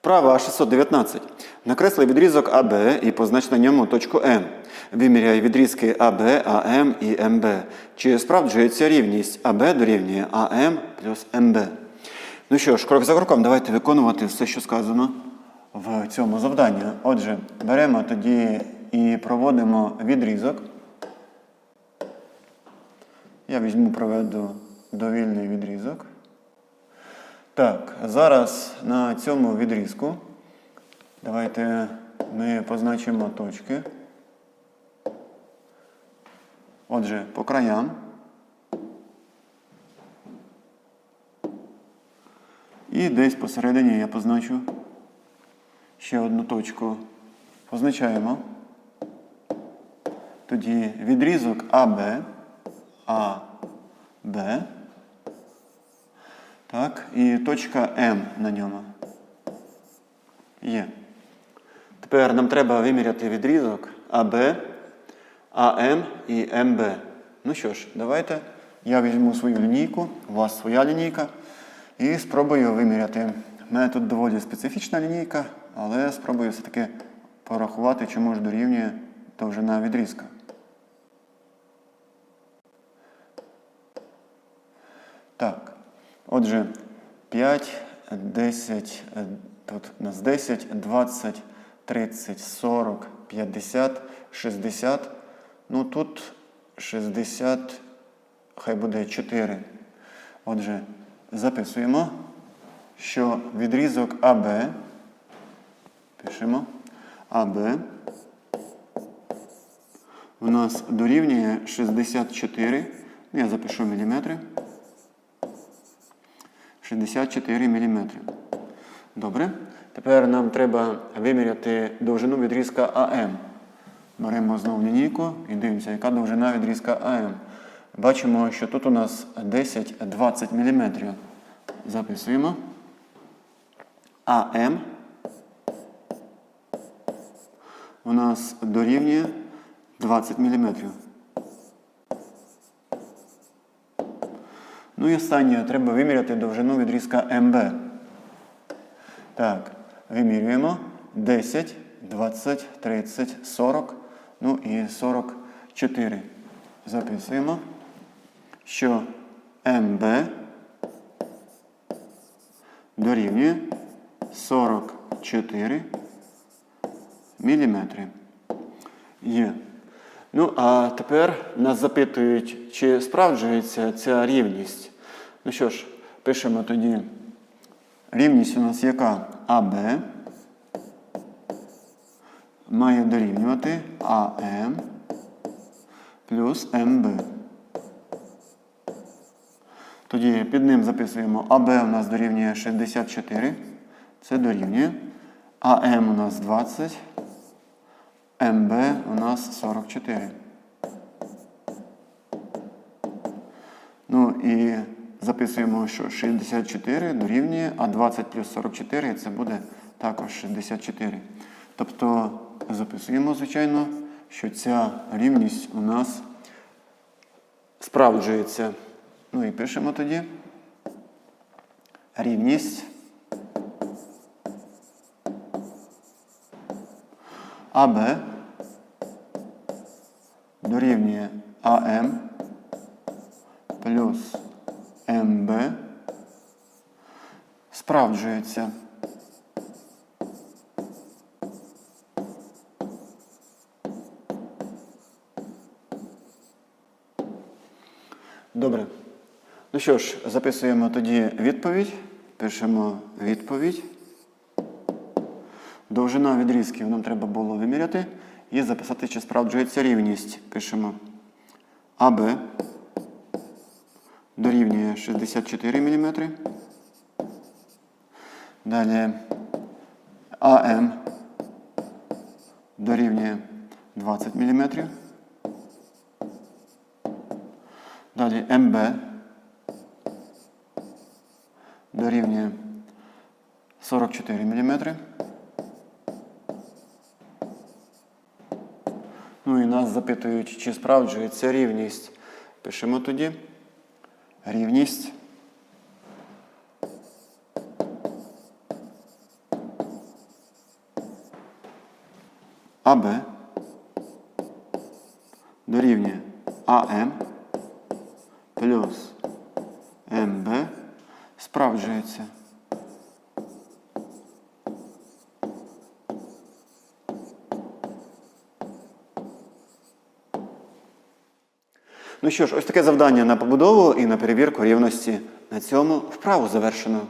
Вправа 619. Накресли відрізок АБ і познач на ньому точку М. Виміряй відрізки АБ, АМ і МБ. Чи справджується рівність АБ дорівнює АМ плюс МБ? Ну що ж, крок за кроком, давайте виконувати все, що сказано в цьому завданні. Отже, беремо тоді і проводимо відрізок. Я візьму, проведу довільний відрізок. Так, зараз на цьому відрізку давайте ми позначимо точки. Отже, по краям. І десь посередині я позначу ще одну точку. Позначаємо. Тоді відрізок АБ, АБ. Так, і точка М на ньому. Є. Тепер нам треба виміряти відрізок АБ, АМ і МБ. Ну що ж, давайте я візьму свою лінійку, у вас своя лінійка, і спробую виміряти. У мене тут доволі специфічна лінійка, але спробую все-таки порахувати, чому ж дорівнює довжина відрізка. Так. Отже, 5, 10, е, тут у нас 10, 20, 30, 40, 50, 60. Ну тут 60, хай буде 4. Отже, записуємо, що відрізок АБ, пишемо, АБ у нас дорівнює 64, ну, я запишу міліметри. 64 мм. Добре. Тепер нам треба виміряти довжину відрізка АМ. Беремо знову лінійку і дивимося, яка довжина відрізка АМ. Бачимо, що тут у нас 10-20 мм. Записуємо. АМ у нас дорівнює 20 мм. Ну і останнє, треба виміряти довжину відрізка МБ. Так, вимірюємо 10, 20, 30, 40, ну і 44. Записуємо, що МБ дорівнює 44 міліметри. Є. Ну, а тепер нас запитують, чи справджується ця рівність. Ну що ж, пишемо тоді. Рівність у нас яка? АБ має дорівнювати АМ плюс МБ. Тоді під ним записуємо АБ у нас дорівнює 64. Це дорівнює. АМ у нас 20. МБ у нас 44. Ну і записуємо, що 64 дорівнює, а 20 плюс 44 це буде також 64. Тобто записуємо, звичайно, що ця рівність у нас справджується. Ну і пишемо тоді рівність. АБ дорівнює АМ плюс МБ справджується. Добре. Ну що ж, записуємо тоді відповідь. Пишемо відповідь. Довжина відрізків нам треба було виміряти і записати, чи справджується рівність. Пишемо АБ дорівнює 64 мм. Далі АМ дорівнює 20 мм. Далі МБ дорівнює 44 мм. Ну і нас запитують, чи справджується рівність. Пишемо тоді. Рівність АБ дорівнює АМ плюс МБ справджується. Ну що ж, ось таке завдання на побудову і на перевірку рівності. На цьому вправу завершено.